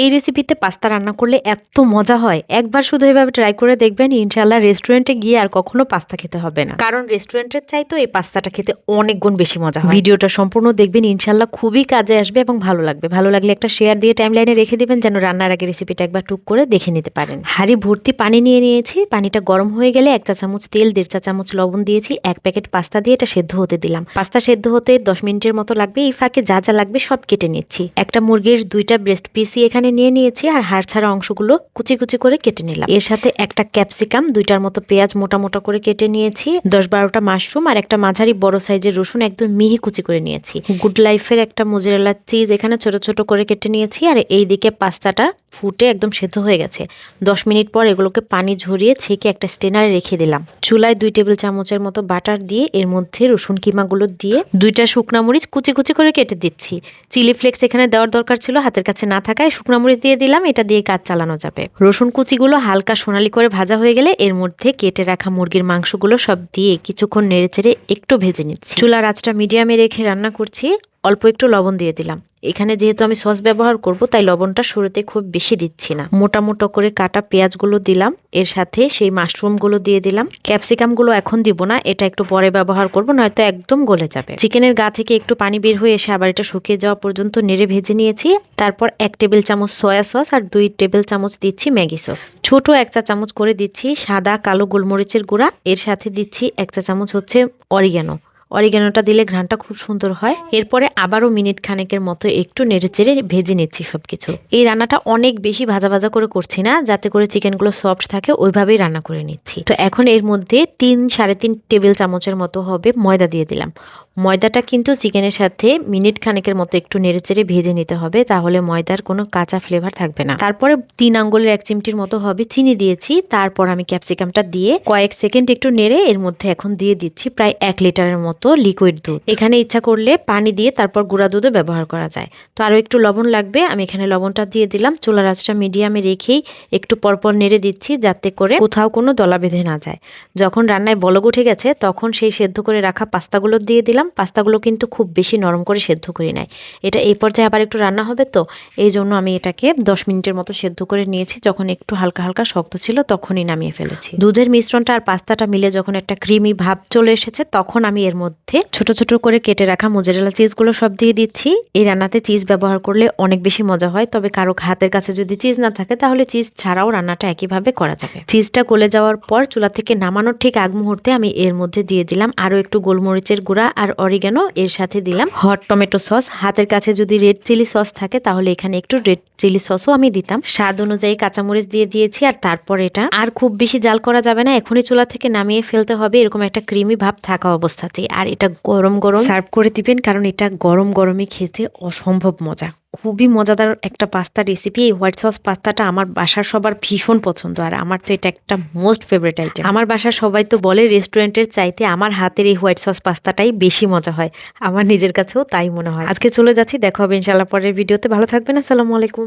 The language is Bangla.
এই রেসিপিতে পাস্তা রান্না করলে এত মজা হয়। একবার শুধু এভাবে ট্রাই করে দেখবেন ইনশাল্লাহ রেস্টুরেন্টে গিয়ে আর কখনো পাস্তা খেতে হবে না। কারণ রেস্টুরেন্টের চাইতো এই পাস্তাটা খেতে অনেক গুণ বেশি মজা হয়। ভিডিওটা সম্পূর্ণ দেখবেন ইনশাল্লাহ খুবই কাজে আসবে এবং ভালো লাগবে। ভালো লাগলে একটা শেয়ার দিয়ে টাইম লাইনে রেখে দেবেন, যেন রান্নার আগে রেসিপিটা একবার টুক করে দেখে নিতে পারেন। হাঁড়ি ভর্তি পানি নিয়ে নিয়েছি। পানিটা গরম হয়ে গেলে এক চা চামচ তেল, দেড় চা চামচ লবণ দিয়েছি। এক প্যাকেট পাস্তা দিয়ে এটা সেদ্ধ হতে দিলাম। পাস্তা সেদ্ধ হতে দশ মিনিটের মতো লাগবে। এই ফাঁকে যা যা লাগবে সব কেটে নিচ্ছি। একটা মুরগির দুইটা ব্রেস্ট পিসই এখানে নিয়ে নিয়েছি আর হাড় ছাড়া অংশগুলো কুচি কুচি করে কেটে নিলাম। এর সাথে একটা ক্যাপসিকাম, দুইটার মতো পেঁয়াজ মোটা মোটা করে কেটে নিয়েছি, দশ বারোটা মাশরুম আর একটা মাঝারি বড় সাইজের রসুন একদম মিহি কুচি করে নিয়েছি। গুড লাইফের একটা মোজারেলা চিজ এখানে ছোট ছোট করে কেটে নিয়েছি আর এই দিকে পাস্তাটা ফুটে একদম সেদ্ধ হয়ে গেছে। দশ মিনিট পর এগুলোকে পানি ঝরিয়ে ছেঁকে একটা স্টেনারে রেখে দিলাম। চুলায় দুই টেবিল চামচের মতো বাটার দিয়ে এর মধ্যে রসুন কিমাগুলো দিয়ে দুইটা শুকনা মরিচ কুচি কুচি করে কেটে দিচ্ছি। চিলি ফ্লেক্স এখানে দেওয়ার দরকার ছিল, হাতের কাছে না থাকায় শুকনা মরিচ দিয়ে দিলাম, এটা দিয়ে কাজ চালানো যাবে। রসুন কুচিগুলো হালকা সোনালি করে ভাজা হয়ে গেলে এর মধ্যে কেটে রাখা মুরগির মাংসগুলো সব দিয়ে কিছুক্ষণ নেড়ে চেড়ে একটু ভেজে নিচ্ছি। চুলার আঁচটা মিডিয়ামে রেখে রান্না করছি। অল্প একটু লবণ দিয়ে দিলাম। এখানে যেহেতু আমি সস ব্যবহার করব, তাই লবণটা শুরুতে খুব বেশি দিচ্ছি না। মোটা মোটা করে কাটা পেঁয়াজগুলো দিলাম। এর সাথে সেই মাশরুমগুলো দিয়ে দিলাম। ক্যাপসিকামগুলো এখন দিব না, এটা একটু পরে ব্যবহার করব, নয়তো একদম গলে যাবে। চিকেনের গা থেকে একটু পানি বের হয়ে এসে আবার এটা শুকিয়ে যাওয়া পর্যন্ত নেড়ে ভেজে নিয়েছি। তারপর এক টেবিল চামচ সয়া সস আর দুই টেবিল চামচ দিচ্ছি ম্যাগি সস। ছোট এক চা চামচ করে দিচ্ছি সাদা কালো গোলমরিচের গুঁড়া। এর সাথে দিচ্ছি এক চা চামচ হচ্ছে অরিগ্যানো অরিগ্যানোটা দিলে ঘ্রাণটা খুব সুন্দর হয়। এরপরে আবারও মিনিট খানেকের মতো একটু নেড়ে চেড়ে ভেজে নিচ্ছি সব কিছু এই রান্নাটা অনেক বেশি ভাজা ভাজা করে করছি না, যাতে করে চিকেনগুলো সফট থাকে, ওইভাবেই রান্না করে নিচ্ছি। তো এখন এর মধ্যে তিন সাড়ে তিন টেবিল চামচের মতো হবে ময়দা দিয়ে দিলাম। ময়দাটা কিন্তু চিকেনের সাথে মিনিট খানেকের মতো একটু নেড়ে চেড়ে ভেজে নিতে হবে, তাহলে ময়দার কোনো কাঁচা ফ্লেভার থাকবে না। তারপরে তিন আঙ্গুলের এক চিমটির মতো হবে চিনি দিয়েছি, তারপর আমি ক্যাপসিকামটা দিয়ে কয়েক সেকেন্ড একটু নেড়ে এর মধ্যে এখন দিয়ে দিচ্ছি প্রায় এক লিটারের মতো লিকুইড দুধ। এখানে ইচ্ছা করলে পানি দিয়ে তারপর গুঁড়া দুধও ব্যবহার করা যায়। তো আরও একটু লবণ লাগবে, আমি এখানে লবণটা দিয়ে দিলাম, চুলার আঁচটা মিডিয়ামে রেখেই একটু পরপর নেড়ে দিচ্ছি যাতে করে কোথাও কোনো দলা বেঁধে না যায়। যখন রান্নায় বলক উঠে গেছে, তখন সেই সেদ্ধ করে রাখা পাস্তাগুলো দিয়ে দিলাম পাস্তাগুলো কিন্তু খুব বেশি নরম করে সেদ্ধ করি নাই। এটা এই পর্যায়ে আবার একটু রান্না হবে তো, এই জন্য আমি এটাকে দশ মিনিটের মতো সেদ্ধ করে নিয়েছি। যখন একটু হালকা হালকা শক্ত ছিল তখনই নামিয়ে ফেলেছি। দুধের মিশ্রণটা আর পাস্তাটা মিলে যখন একটা ক্রিমি ভাব চলে এসেছে, তখন আমি এর মধ্যে ছোট ছোট করে কেটে রাখা মোজারেলা চিজগুলো সব দিয়ে দিচ্ছি। এই রান্নাতে চিজ ব্যবহার করলে অনেক বেশি মজা হয়, তবে কারও হাতের কাছে যদি চিজ না থাকে, তাহলে চিজ ছাড়াও রান্নাটা একইভাবে করা যাবে। চিজটা গলে যাওয়ার পর চুলা থেকে নামানোর ঠিক আগ মুহূর্তে আমি এর মধ্যে দিয়ে দিলাম আরও একটু গোলমরিচের গুঁড়া আর অরিগানো এর সাথে দিলাম হট টমেটো সস হাতের কাছে যদি রেড চিলি সস থাকে, তাহলে এখানে একটু রেড চিলি সসও আমি দিতাম। স্বাদ অনুযায়ী কাঁচামরিচ দিয়ে দিয়েছি, আর তারপর এটা। আর খুব বেশি জাল করা যাবে না, এখনই চুলা থেকে নামিয়ে ফেলতে হবে, এরকম একটা ক্রিমি ভাব থাকা অবস্থাতে আর এটা গরম গরম। সার্ভ করে দিবেন, কারণ এটা গরম গরমে খেতে অসম্ভব মজা। খুবই মজাদার একটা পাস্তা রেসিপি এই হোয়াইট সস পাস্তাটা আমার বাসার সবার ভীষণ পছন্দ। আর আমার তো এটা একটা মোস্ট ফেভারিট আইটেম আমার বাসার সবাই তো বলে রেস্টুরেন্টের চাইতে আমার হাতের এই হোয়াইট সস পাস্তাটাই বেশি মজা হয়। আমার নিজের কাছেও তাই মনে হয়। আজকে চলে যাচ্ছি, দেখো হবে ইনশাল্লাহ পরের ভিডিওতে ভালো থাকবেন, আসসালামু আলাইকুম।